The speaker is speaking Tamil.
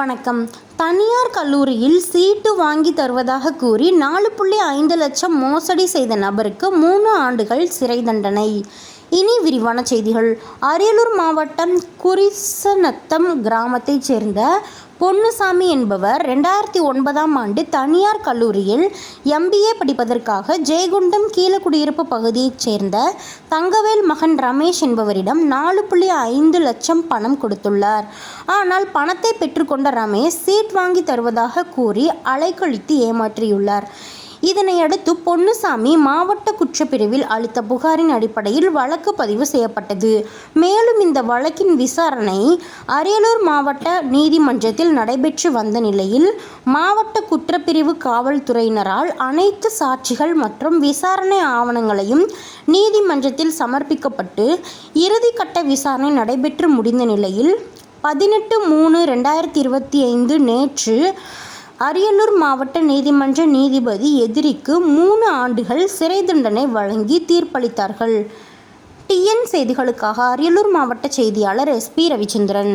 வணக்கம். தனியார் கல்லூரியில் சீட்டு வாங்கி தருவதாக கூறி நாலு புள்ளி ஐந்து லட்சம் மோசடி செய்த நபருக்கு மூணு ஆண்டுகள் சிறை தண்டனை. இனி விரிவான செய்திகள். அரியலூர் மாவட்டம் குறிசநத்தம் கிராமத்தைச் சேர்ந்த பொன்னுசாமி என்பவர் ரெண்டாயிரத்தி ஒன்பதாம் ஆண்டு தனியார் கல்லூரியில் எம்பிஏ படிப்பதற்காக ஜெயகுண்டம் கீழக்குடியிருப்பு பகுதியைச் சேர்ந்த தங்கவேல் மகன் ரமேஷ் என்பவரிடம் நாலு புள்ளி ஐந்து லட்சம் பணம் கொடுத்துள்ளார். ஆனால் பணத்தை பெற்றுக்கொண்ட ரமேஷ் சீட் வாங்கி தருவதாக கூறி அலைக்கழித்து ஏமாற்றியுள்ளார். இதனையடுத்து பொன்னுசாமி மாவட்ட குற்றப்பிரிவில் அளித்த புகாரின் அடிப்படையில் வழக்கு பதிவு செய்யப்பட்டது. மேலும் இந்த வழக்கின் விசாரணை அரியலூர் மாவட்ட நீதிமன்றத்தில் நடைபெற்று வந்த நிலையில் மாவட்ட குற்றப்பிரிவு காவல்துறையினரால் அனைத்து சாட்சிகள் மற்றும் விசாரணை ஆவணங்களையும் நீதிமன்றத்தில் சமர்ப்பிக்கப்பட்டு இறுதிக்கட்ட விசாரணை நடைபெற்று முடிந்த நிலையில் பதினெட்டு மூணு ரெண்டாயிரத்தி இருபத்தி ஐந்து நேற்று அரியலூர் மாவட்ட நீதிமன்ற நீதிபதி எதிரிக்கு மூணு ஆண்டுகள் சிறை தண்டனை வழங்கி தீர்ப்பளித்தார்கள். டிஎன் செய்திகளுக்காக அரியலூர் மாவட்ட செய்தியாளர் எஸ்பி ரவிச்சந்திரன்.